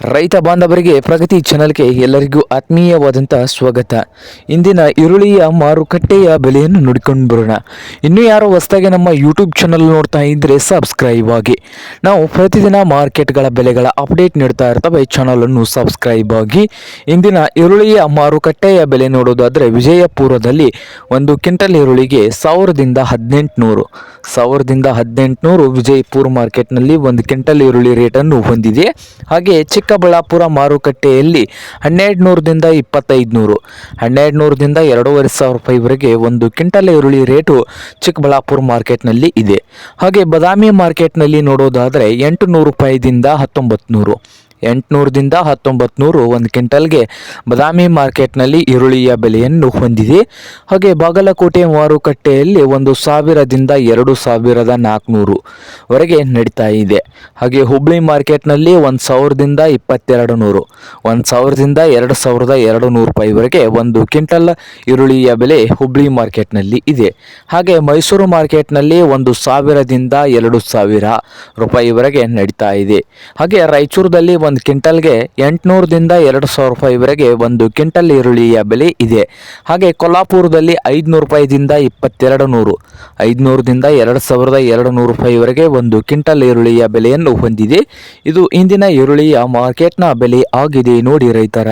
ರೈತ ಬಾಂಧವರಿಗೆ ಪ್ರಗತಿ ಚಾನಲ್ಗೆ ಎಲ್ಲರಿಗೂ ಆತ್ಮೀಯವಾದಂಥ ಸ್ವಾಗತ. ಇಂದಿನ ಈರುಳ್ಳಿಯ ಮಾರುಕಟ್ಟೆಯ ಬೆಲೆಯನ್ನು ನೋಡಿಕೊಂಡು ಬರೋಣ. ಇನ್ನೂ ಯಾರೋ ಹೊಸದಾಗಿ ನಮ್ಮ ಯೂಟ್ಯೂಬ್ ಚಾನಲ್ ನೋಡ್ತಾ ಇದ್ದರೆ ಸಬ್ಸ್ಕ್ರೈಬ್ ಆಗಿ. ನಾವು ಪ್ರತಿದಿನ ಮಾರ್ಕೆಟ್ಗಳ ಬೆಲೆಗಳ ಅಪ್ಡೇಟ್ ನೀಡ್ತಾ ಇರ್ತವೆ. ಚಾನಲನ್ನು ಸಬ್ಸ್ಕ್ರೈಬ್ ಆಗಿ. ಇಂದಿನ ಈರುಳ್ಳಿಯ ಮಾರುಕಟ್ಟೆಯ ಬೆಲೆ ನೋಡೋದಾದರೆ ವಿಜಯಪುರದಲ್ಲಿ ಒಂದು ಕ್ವಿಂಟಲ್ ಈರುಳ್ಳಿಗೆ ಸಾವಿರದಿಂದ ಹದಿನೆಂಟುನೂರು. ಸಾವಿರದಿಂದ ಹದಿನೆಂಟುನೂರು ವಿಜಯಪುರ ಮಾರ್ಕೆಟ್ನಲ್ಲಿ ಒಂದು ಕ್ವಿಂಟಲ್ ಈರುಳ್ಳಿ ರೇಟನ್ನು ಹೊಂದಿದೆ. ಹಾಗೆ ಚಿಕ್ಕಬಳ್ಳಾಪುರ ಮಾರುಕಟ್ಟೆಯಲ್ಲಿ ಹನ್ನೆರಡು ನೂರದಿಂದ ಇಪ್ಪತ್ತೈದು ನೂರು ಹನ್ನೆರಡು ನೂರದಿಂದ ಎರಡೂವರೆ ಸಾವಿರ ರೂಪಾಯಿವರೆಗೆ ಒಂದು ಕ್ವಿಂಟಲ್ ಈರುಳ್ಳಿ ರೇಟು ಚಿಕ್ಕಬಳ್ಳಾಪುರ ಮಾರ್ಕೆಟ್ನಲ್ಲಿ ಇದೆ. ಹಾಗೆ ಬದಾಮಿ ಮಾರ್ಕೆಟ್ನಲ್ಲಿ ನೋಡೋದಾದರೆ ಎಂಟು ನೂರು ರೂಪಾಯಿದಿಂದ ಹತ್ತೊಂಬತ್ತು ನೂರು ಎಂಟುನೂರದಿಂದ ಹತ್ತೊಂಬತ್ತು ನೂರು ಒಂದು ಕ್ವಿಂಟಲ್ಗೆ ಬದಾಮಿ ಮಾರ್ಕೆಟ್ನಲ್ಲಿ ಈರುಳ್ಳಿಯ ಬೆಲೆಯನ್ನು ಹೊಂದಿದೆ. ಹಾಗೆ ಬಾಗಲಕೋಟೆ ಮಾರುಕಟ್ಟೆಯಲ್ಲಿ ಒಂದು ಸಾವಿರದಿಂದ ಎರಡು ಸಾವಿರದ ನಾಲ್ಕುನೂರು ವರೆಗೆ ನಡೀತಾ ಇದೆ. ಹಾಗೆ ಹುಬ್ಳಿ ಮಾರ್ಕೆಟ್ನಲ್ಲಿ ಒಂದು ಸಾವಿರದಿಂದ ಇಪ್ಪತ್ತೆರಡು ನೂರು ಒಂದು ಸಾವಿರದಿಂದ ಎರಡು ಸಾವಿರದ ಎರಡು ನೂರು ರೂಪಾಯಿವರೆಗೆ ಒಂದು ಕ್ವಿಂಟಲ್ ಈರುಳ್ಳಿಯ ಬೆಲೆ ಹುಬ್ಳಿ ಮಾರ್ಕೆಟ್ನಲ್ಲಿ ಇದೆ. ಹಾಗೆ ಮೈಸೂರು ಮಾರ್ಕೆಟ್ನಲ್ಲಿ ಒಂದು ಸಾವಿರದಿಂದ ಎರಡು ಸಾವಿರ ರೂಪಾಯಿವರೆಗೆ ನಡೀತಾ ಇದೆ. ಹಾಗೆ ರಾಯಚೂರದಲ್ಲಿ ಒಂದು ಕ್ವಿಂಟಲ್ಗೆ ಎಂಟುನೂರದಿಂದ ಎರಡು ಸಾವಿರ ರೂಪಾಯಿವರೆಗೆ ಒಂದು ಕ್ವಿಂಟಲ್ ಈರುಳ್ಳಿಯ ಬೆಲೆ ಇದೆ. ಹಾಗೆ ಕೊಲ್ಲಾಪುರದಲ್ಲಿ ಐದುನೂರು ರೂಪಾಯಿದಿಂದ ಇಪ್ಪತ್ತೆರಡು ನೂರು ಐದುನೂರದಿಂದ ಎರಡು ಸಾವಿರದ ಎರಡು ನೂರು ರೂಪಾಯಿವರೆಗೆ ಒಂದು ಕ್ವಿಂಟಲ್ ಈರುಳ್ಳಿಯ ಬೆಲೆಯನ್ನು ಹೊಂದಿದೆ. ಇದು ಇಂದಿನ ಈರುಳ್ಳಿಯ ಮಾರ್ಕೆಟ್ನ ಬೆಲೆ ಆಗಿದೆ, ನೋಡಿ ರೈತರ.